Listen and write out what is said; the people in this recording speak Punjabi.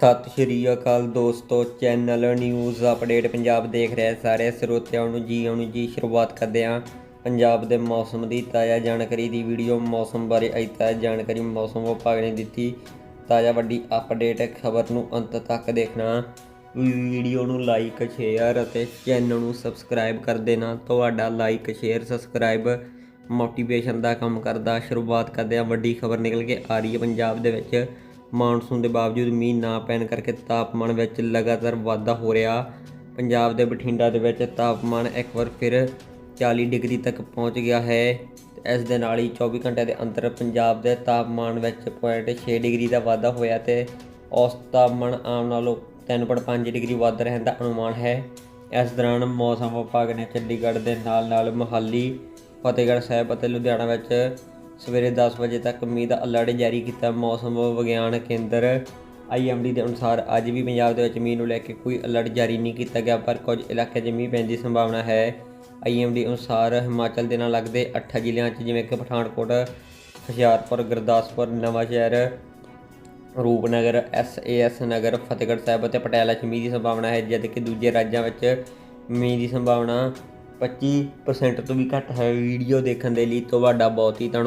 ਸਤਿ ਸ਼੍ਰੀ ਅਕਾਲ ਦੋਸਤੋ ਚੈਨਲ ਨਿਊਜ਼ ਅਪਡੇਟ ਪੰਜਾਬ ਦੇਖ ਰਹੇ ਸਾਰੇ ਸਰੋਤਿਆਂ ਨੂੰ ਜੀ ਆਉਣ ਜੀ ਸ਼ੁਰੂਆਤ ਕਰਦੇ ਹਾਂ। ਪੰਜਾਬ ਦੇ ਮੌਸਮ ਦੀ ਤਾਜ਼ਾ ਜਾਣਕਾਰੀ ਦੀ ਵੀਡੀਓ ਮੌਸਮ ਬਾਰੇ ਅੱਜ ਤਾਜ਼ਾ ਜਾਣਕਾਰੀ ਮੌਸਮ ਵਿਭਾਗ ਨੇ ਦਿੱਤੀ। ਤਾਜ਼ਾ ਵੱਡੀ ਅਪਡੇਟ ਖਬਰ ਨੂੰ ਅੰਤ ਤੱਕ ਦੇਖਣਾ। ਵੀਡੀਓ ਨੂੰ ਲਾਈਕ ਸ਼ੇਅਰ ਅਤੇ ਚੈਨਲ ਨੂੰ ਸਬਸਕ੍ਰਾਈਬ ਕਰ ਦੇਣਾ। ਤੁਹਾਡਾ ਲਾਈਕ ਸ਼ੇਅਰ ਸਬਸਕ੍ਰਾਈਬ ਮੋਟੀਵੇਸ਼ਨ ਦਾ ਕੰਮ ਕਰਦਾ। ਸ਼ੁਰੂਆਤ ਕਰਦੇ ਹਾਂ। ਵੱਡੀ ਖਬਰ ਨਿਕਲ ਕੇ ਆ ਰਹੀ ਹੈ ਪੰਜਾਬ ਦੇ ਵਿੱਚ। ਮਾਨਸੂਨ ਦੇ ਬਾਵਜੂਦ ਮੀਂਹ ਨਾ ਪੈਣ ਕਰਕੇ ਤਾਪਮਾਨ ਵਿੱਚ ਲਗਾਤਾਰ ਵਾਧਾ ਹੋ ਰਿਹਾ। ਪੰਜਾਬ ਦੇ ਬਠਿੰਡਾ ਦੇ ਵਿੱਚ ਤਾਪਮਾਨ ਇੱਕ ਵਾਰ ਫਿਰ 40 ਡਿਗਰੀ ਤੱਕ ਪਹੁੰਚ ਗਿਆ ਹੈ। ਇਸ ਦੇ ਨਾਲ ਹੀ 24 ਘੰਟੇ ਦੇ ਅੰਦਰ ਪੰਜਾਬ ਦੇ ਤਾਪਮਾਨ ਵਿੱਚ 0.6 ਡਿਗਰੀ ਦਾ ਵਾਧਾ ਹੋਇਆ ਤੇ ਔਸਤ ਤਾਪਮਾਨ ਆਮ ਨਾਲੋਂ 3.5 ਡਿਗਰੀ ਵੱਧ ਰਹਿਣ ਦਾ ਅਨੁਮਾਨ ਹੈ। ਇਸ ਦੌਰਾਨ ਮੌਸਮ ਵਿਭਾਗ ਨੇ ਚੰਡੀਗੜ੍ਹ ਦੇ ਨਾਲ-ਨਾਲ ਮੁਹਾਲੀ, ਫਤਿਹਗੜ੍ਹ ਸਾਹਿਬ ਅਤੇ ਲੁਧਿਆਣਾ ਵਿੱਚ ਸਵੇਰੇ 10 ਵਜੇ ਤੱਕ ਮੀਂਹ ਦਾ ਅਲਰਟ ਜਾਰੀ ਕੀਤਾ। ਮੌਸਮ ਵਿਗਿਆਨ ਕੇਂਦਰ ਆਈਐਮਡੀ ਦੇ ਅਨੁਸਾਰ ਅੱਜ ਵੀ ਪੰਜਾਬ ਦੇ ਵਿੱਚ ਮੀਂਹ ਨੂੰ ਲੈ ਕੇ ਕੋਈ ਅਲਰਟ ਜਾਰੀ ਨਹੀਂ ਕੀਤਾ ਗਿਆ, ਪਰ ਕੁਝ ਇਲਾਕਿਆਂ 'ਚ ਮੀਂਹ ਪੈਣ ਦੀ ਸੰਭਾਵਨਾ ਹੈ। ਆਈਐਮਡੀ ਅਨੁਸਾਰ ਹਿਮਾਚਲ ਦੇ ਨਾਲ ਲੱਗਦੇ 8 ਜ਼ਿਲ੍ਹਿਆਂ 'ਚ ਜਿਵੇਂ ਕਿ ਪਠਾਨਕੋਟ, ਹੁਸ਼ਿਆਰਪੁਰ, ਗੁਰਦਾਸਪੁਰ ਨਵਾਂਸ਼ਹਿਰ ਰੂਪਨਗਰ ਐਸਏਐਸ ਨਗਰ, ਫਤਿਹਗੜ੍ਹ ਸਾਹਿਬ ਅਤੇ ਪਟਿਆਲਾ 'ਚ ਮੀਂਹ ਦੀ ਸੰਭਾਵਨਾ ਹੈ ਜਦਕਿ ਦੂਜੇ ਰਾਜਾਂ ਵਿੱਚ ਮੀਂਹ ਦੀ ਸੰਭਾਵਨਾ 25% ਤੋਂ ਵੀ ਘੱਟ ਹੈ। ਵੀਡੀਓ ਦੇਖਣ ਦੇ ਲਈ ਤੁਹਾਡਾ ਬਹੁਤ ਹੀ ਧੰਨਵਾਦ।